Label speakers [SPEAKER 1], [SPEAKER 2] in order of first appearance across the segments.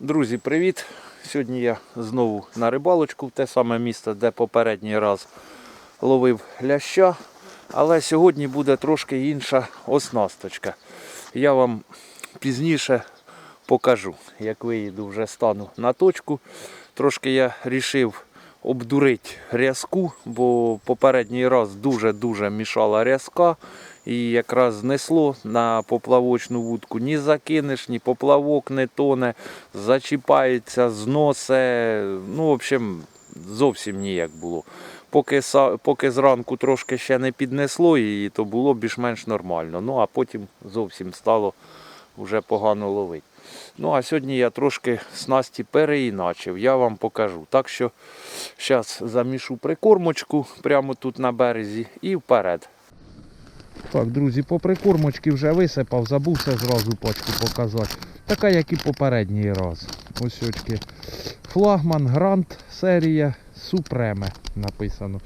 [SPEAKER 1] Друзі, привіт! Сьогодні я знову на рибалочку в те саме місце, де попередній раз ловив ляща. Але сьогодні буде трошки інша оснасточка. Я вам пізніше покажу, як виїду вже стану на точку. Трошки я рішив обдурити рязку, бо попередній раз дуже-дуже мішала рязка. І якраз знесло на поплавочну вудку. Ні закинеш, ні поплавок не тоне, зачіпається, зносе. Ну, в общем, зовсім ніяк було. Поки, поки зранку трошки ще не піднесло її, то було більш-менш нормально. Ну а потім зовсім стало вже погано ловити. Ну а сьогодні я трошки снасті переіначив, я вам покажу. Так що зараз замішу прикормочку прямо тут на березі і вперед. Так, друзі, по прикормочці вже висипав, забувся зразу пачку показати. Така, як і попередній раз. Ось очки. Флагман Грант серія Супреме написано.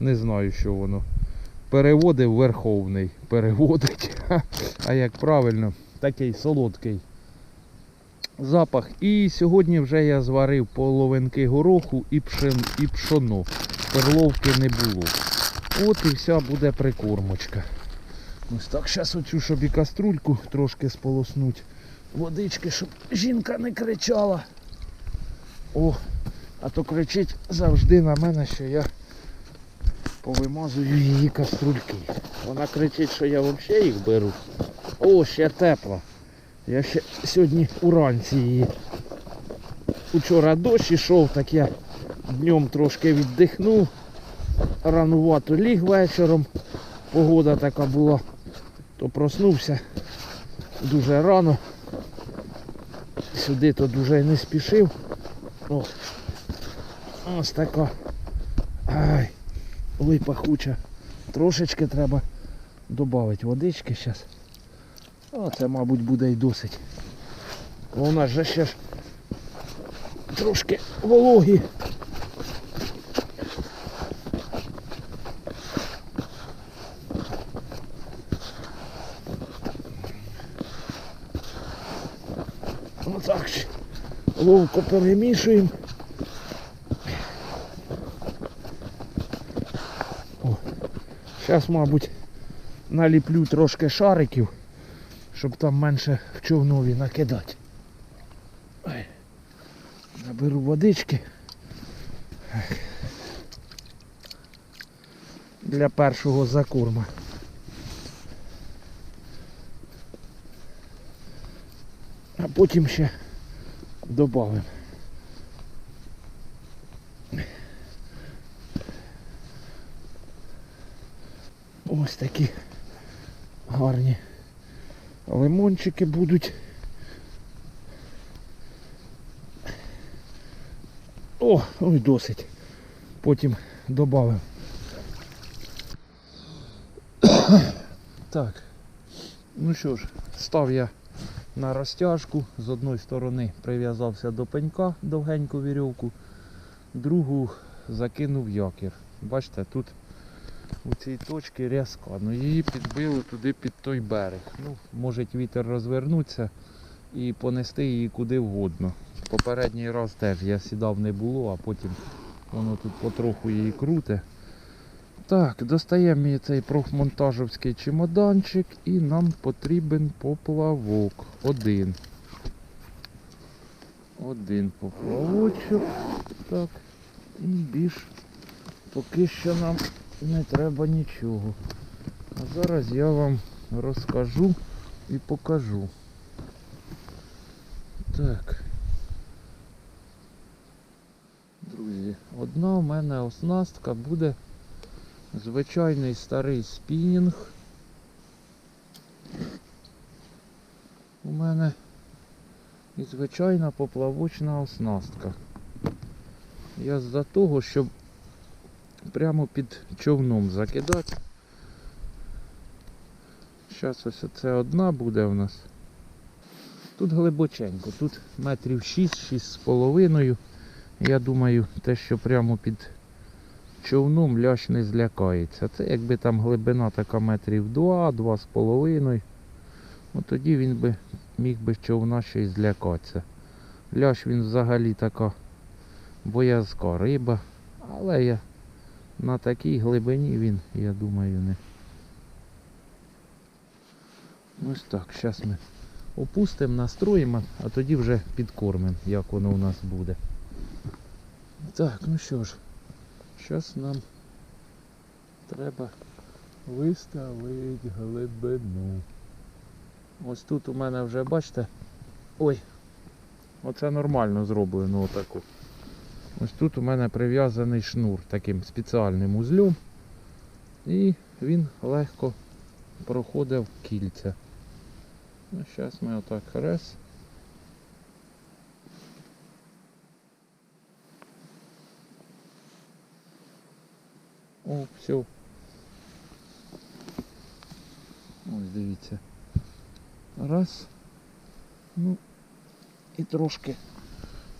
[SPEAKER 1] Не знаю, що воно. Переводив Верховний. Переводить. А як правильно, такий солодкий запах. І сьогодні вже я зварив половинки гороху і, пшен, і пшоно. Перловки не було. От і вся буде прикормочка. Ось так, зараз оцю щоб і каструльку трошки сполоснуть. Водички, щоб жінка не кричала. О, а то кричить завжди на мене, що я повимазую її каструльки. Вона кричить, що я взагалі їх беру. О, ще тепла. Я ще сьогодні уранці її. Учора дощ ішов, так я днем трошки віддихнув. Ранувато ліг вечором. Погода така була, то проснувся дуже рано. Сюди то дуже не спішив. О, ось така. Ай, ой, пахуча. Трошечки треба додати водички зараз. О, це, мабуть, буде й досить. Нас же ще ж трошки вологі. Отак ж ловко перемішуємо. Зараз, мабуть, наліплю трошки шариків, щоб там менше в човнові накидати. Ой. Наберу водички. Для першого закорма. А потім ще додамо. Ось такі гарні лимончики будуть. О, ой, досить. Потім додамо. Так. Ну що ж, став я на розтяжку. З одної сторони прив'язався до пенька довгеньку вірьовку, другу закинув якір. Бачите, тут у цій точці рязка. Ну її підбили туди під той берег. Ну, може вітер розвернутися і понести її куди вгодно. Попередній раз теж я сідав не було, а потім воно тут потроху її круте. Так, достаємо мені цей профмонтажівський чемоданчик і нам потрібен поплавок. Один. Один поплавочок. Так. І більш поки що нам не треба нічого. А зараз я вам розкажу і покажу. Так. Друзі, одна у мене оснастка буде звичайний старий спінінг. У мене і звичайна поплавочна оснастка. Я з-за того, щоб прямо під човном закидати. Зараз ось це одна буде у нас. Тут глибоченько, тут метрів 6-6 з половиною. Я думаю, те, що прямо під човном лящ не злякається. Це якби там глибина така метрів 2, 2,5. От тоді він би міг би човна ще й злякатися. Лящ він взагалі така боязка риба, але я на такій глибині він, я думаю, не. Ось так, зараз ми опустимо, настроїмо, а тоді вже підкормимо, як воно у нас буде. Так, ну що ж, зараз нам треба виставити глибину. Ось тут у мене вже, бачите, ой, оце нормально зроблено отаку. Ось тут у мене прив'язаний шнур таким спеціальним узлом. І він легко проходив кільця. Ну, зараз ми отак раз. О, все. Ось дивіться. Раз. Ну і трошки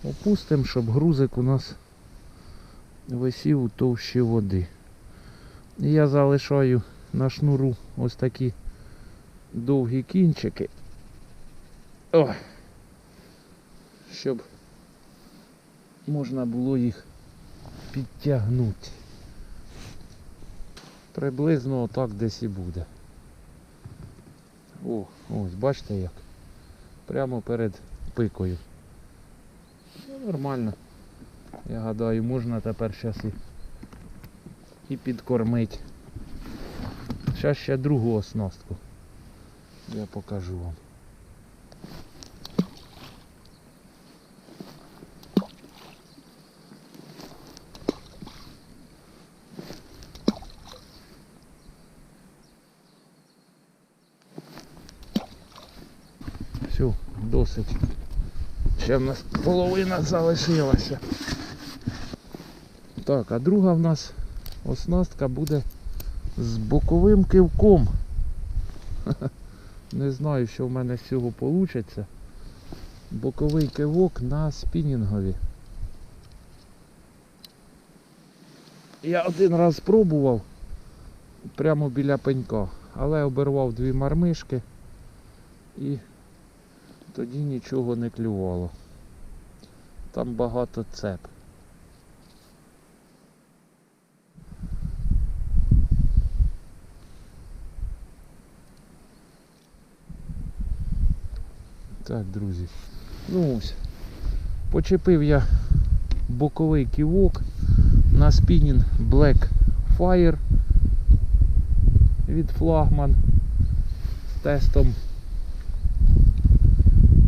[SPEAKER 1] опустимо, щоб грузик у нас висів у товщі води. І я залишаю на шнуру ось такі довгі кінчики. О! Щоб можна було їх підтягнути. Приблизно отак десь і буде. О, ось бачите як. Прямо перед пикою. Ну, нормально. Я гадаю, можна тепер зараз і, і підкормити. Зараз ще другу оснастку. Я покажу вам. 10. Ще в нас половина залишилася. Так, а друга в нас оснастка буде з боковим кивком. Не знаю, що в мене з цього вийде. Боковий кивок на спінінгові. Я один раз спробував прямо біля пенька, але обірвав дві мармишки і тоді нічого не клювало. Там багато цеп. Так, друзі. Ну ось. Почепив я боковий ківок на спінінг Black Fire від флагман з тестом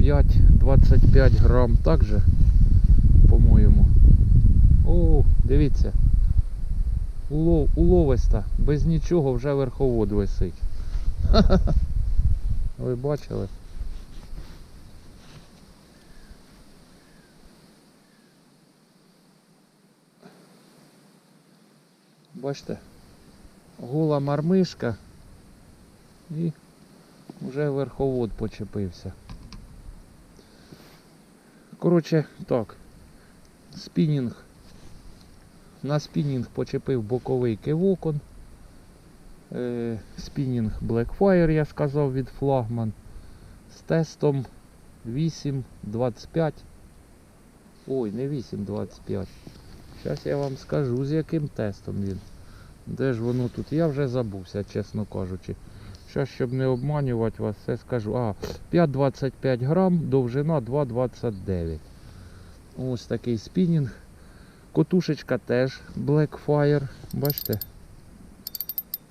[SPEAKER 1] 5-25 грам також, по-моєму. О, дивіться. Улов, уловиста, без нічого вже верховод висить. Ви бачили? Бачите, гола мармишка і вже верховод почепився. Коротше, так. Спінінг. На спінінг почепив боковий кивокон. Е, спінінг Blackfire, я сказав, від флагман. З тестом 8.25. Ой, не 8.25. Зараз я вам скажу, з яким тестом він. Де ж воно тут? Я вже забувся, чесно кажучи. Зараз, щоб не обманювати вас, все скажу. А, 5,25 грам, довжина 2,29. Ось такий спінінг. Котушечка теж Blackfire. Бачите?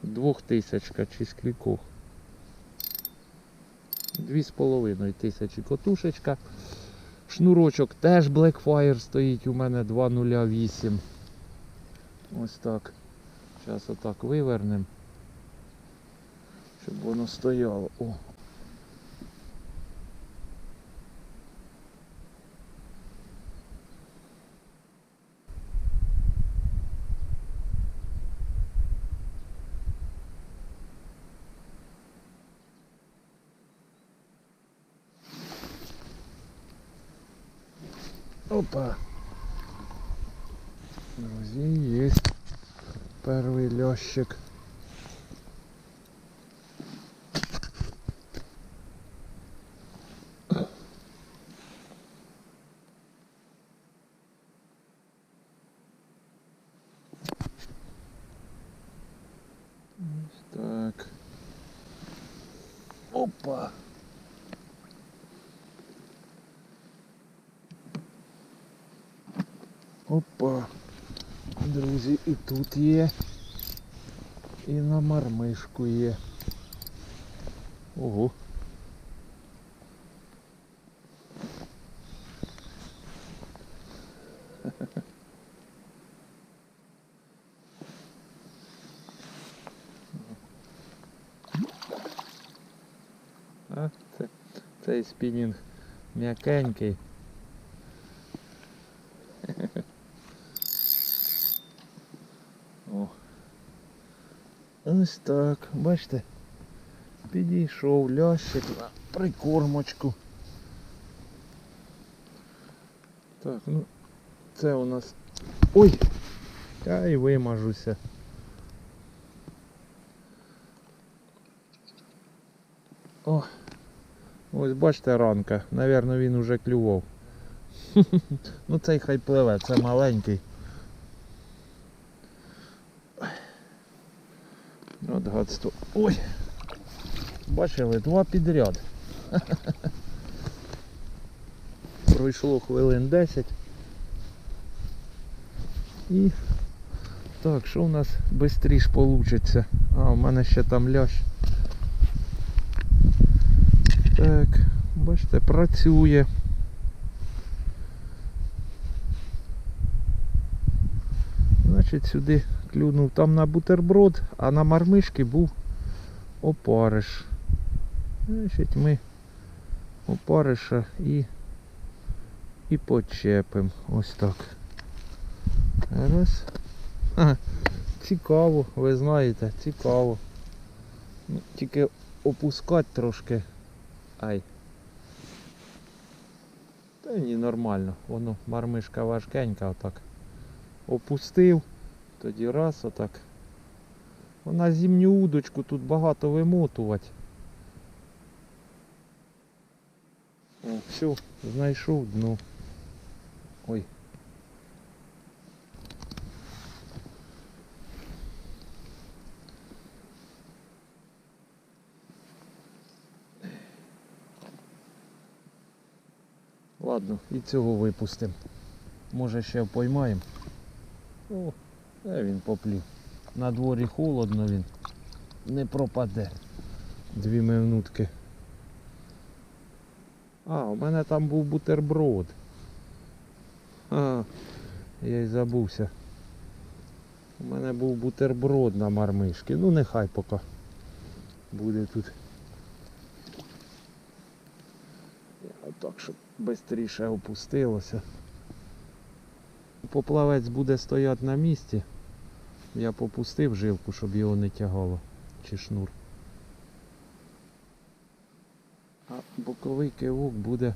[SPEAKER 1] 2000 чи скількох. 2,5 тисячі котушечка. Шнурочок теж Blackfire стоїть у мене 2,08. Ось так. Зараз отак вивернемо щоб воно стояло. О. Опа. Друзі, есть первый лещик. Опа. Опа. Друзі, і тут є. І на мармишку є. Ого. А, це, цей спінінг м'якенький. О. Ось так, бачите, підійшов лящик на прикормочку. Так, ну це у нас. Ой! Я і вимажуся. О! Ось бачите ранка, Навірно, він уже клював. ну цей хай пливе, це маленький. От гадство. Ой! Бачили, два підряд. Пройшло хвилин 10. І так, що у нас швидше вийде? А, у мене ще там лящ. Так, бачите, працює. Значить, сюди клюнув там на бутерброд, а на мармишки був опариш. Значить, ми опариша і, і почепимо. Ось так. Раз. Ага, цікаво, ви знаєте, цікаво. Ну, Тільки опускати трошки. Ай. Та ні, нормально. Воно мармишка важкенька отак. Опустив. Тоді раз отак. Вона зимню удочку тут багато вимотувати. О, все, знайшов дно. Ой. Ладно, і цього випустимо. Може ще поймаємо. О, де він поплів. На дворі холодно він. Не пропаде. Дві минутки. А, у мене там був бутерброд. А, я й забувся. У мене був бутерброд на мармишки. Ну нехай поки буде тут. Я так, щоб швидше опустилося. Поплавець буде стояти на місці. Я попустив жилку, щоб його не тягало. Чи шнур. А боковий кивок буде.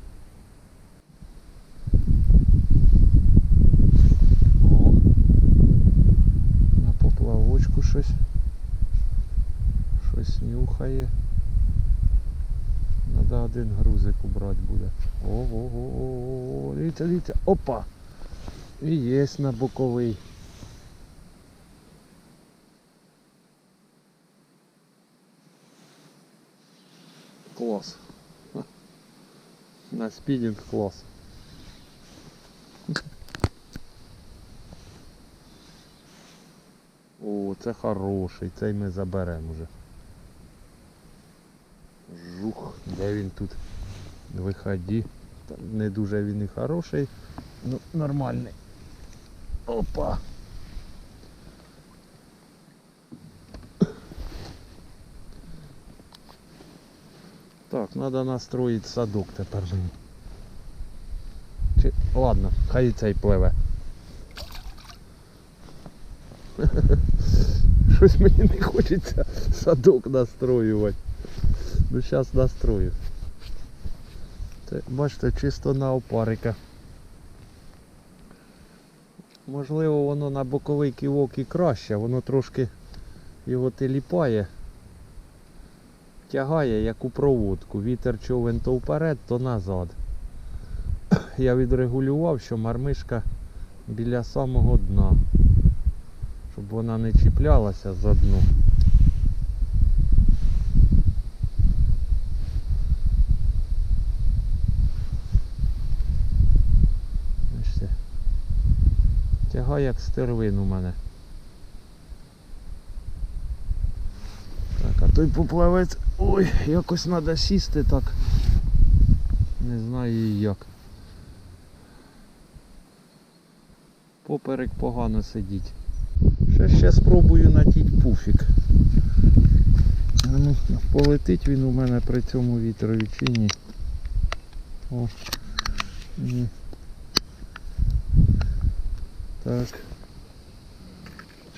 [SPEAKER 1] О, на поплавочку щось. Щось нюхає. Надо один грузик убрати буде. Ого-го-го, дивіться, дивіться. Опа! І є на боковий. Клас. Ха. На спінінг клас. О, це хороший, цей ми заберемо вже. Жух, де він тут? Виході. Не дуже він і хороший, ну нормальний. Опа. Так, треба настроїти садок тепер. Чи... Ладно, хай цей пливе. Щось мені не хочеться садок настроювати. Ну зараз настрою. Це, бачите, чисто на опарика. Можливо воно на боковий ківок і краще, воно трошки його теліпає, тягає як у проводку. Вітер човен то вперед, то назад. Я відрегулював, що мармишка біля самого дна, щоб вона не чіплялася за дно. Тягає як стервин у мене. Той поплавець. Ой, якось треба сісти так. Не знаю як. Поперек погано сидіть. Ще ще спробую натіть пуфік. Ну, полетить він у мене при цьому вітрові чи ні. О. Ні. Так.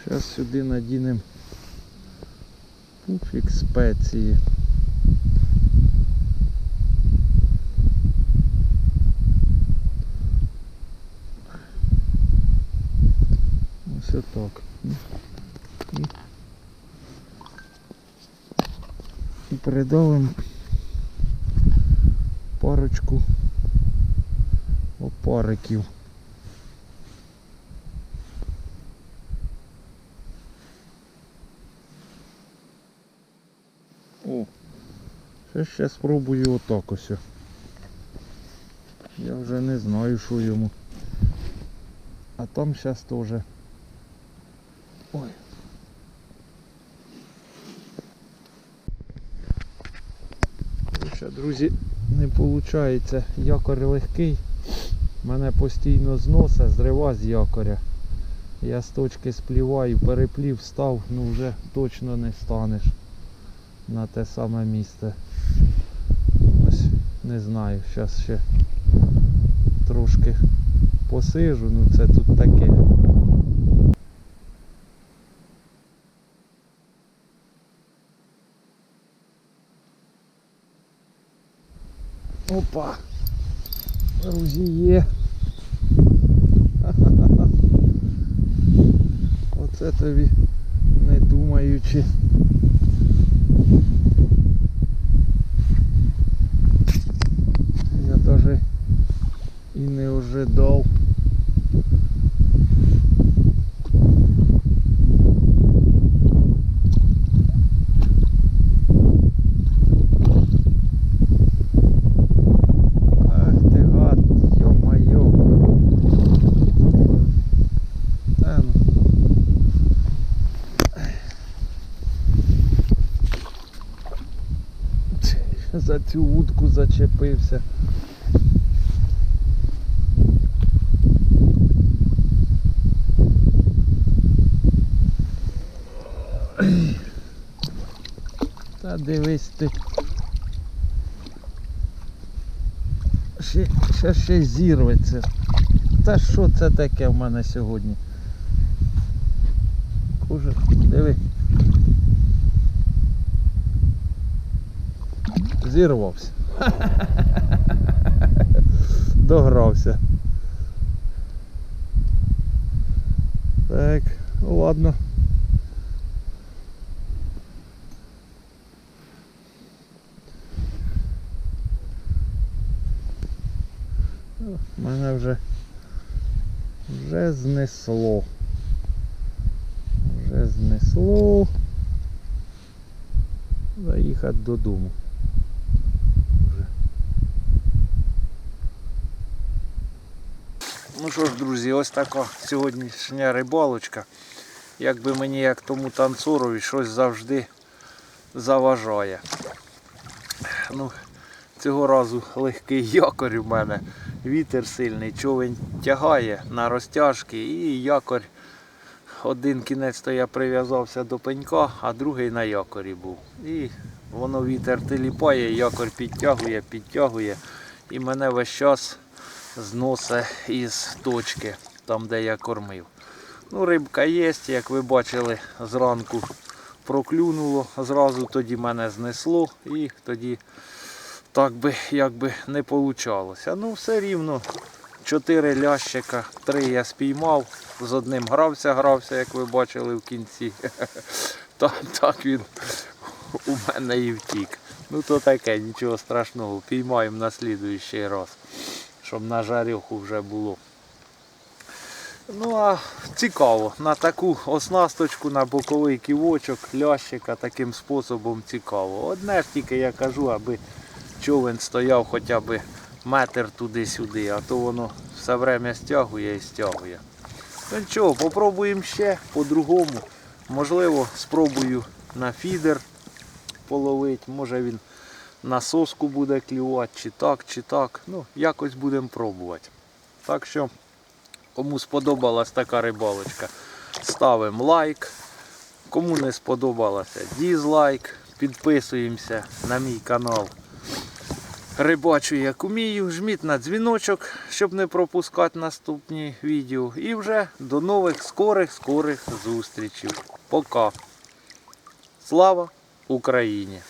[SPEAKER 1] Зараз сюди надінемо пуфік спеції. Ось отак. І, і передавимо парочку опариків. О, ще ще спробую отак ось. Я вже не знаю, що йому. А там зараз теж. Ой. Ще, друзі, не виходить. Якор легкий. Мене постійно зноса, зрива з якоря. Я з точки спліваю, переплів, став, ну вже точно не станеш на те саме місце. Ось, не знаю, зараз ще трошки посижу, ну це тут таке. Опа! Друзі є. Оце тобі не думаючи. Я даже і ё-моё. Ну. За цю вудку зачепився. Дивись ти. Ще, ще, ще зірветься. Та що це таке в мене сьогодні? Коже, диви. Зірвався. Догрався. Так, ладно. О, Мене вже вже знесло. Вже знесло. Заїхати додому. Вже. Ну що ж, друзі, ось така сьогоднішня рибалочка. Якби мені як тому танцорові щось завжди заважає. Ну, цього разу легкий якорь у мене. Вітер сильний, човень тягає на розтяжки і якорь. Один кінець то я прив'язався до пенька, а другий на якорі був. І воно вітер тиліпає, якорь підтягує, підтягує. І мене весь час зносить із точки, там де я кормив. Ну, рибка є, як ви бачили, зранку проклюнуло, зразу тоді мене знесло і тоді так би якби не получалося. Ну, все рівно. Чотири лящика, три я спіймав, з одним грався, грався, як ви бачили в кінці. Так, так він у мене і втік. Ну то таке, нічого страшного. Піймаємо на слідуючий раз, щоб на жарюху вже було. Ну а цікаво, на таку оснасточку, на боковий ківочок, лящика таким способом цікаво. Одне ж тільки я кажу, аби човен стояв хоча б метр туди-сюди, а то воно все время стягує і стягує. Ну нічого, попробуємо ще по-другому. Можливо, спробую на фідер половити. Може він на соску буде клювати, чи так, чи так. Ну, якось будемо пробувати. Так що, кому сподобалась така рибалочка, ставимо лайк. Кому не сподобалося, дізлайк. Підписуємося на мій канал. Рибачу як умію, жміть на дзвіночок, щоб не пропускати наступні відео. І вже до нових скорих-скорих зустрічей. Пока. Слава Україні!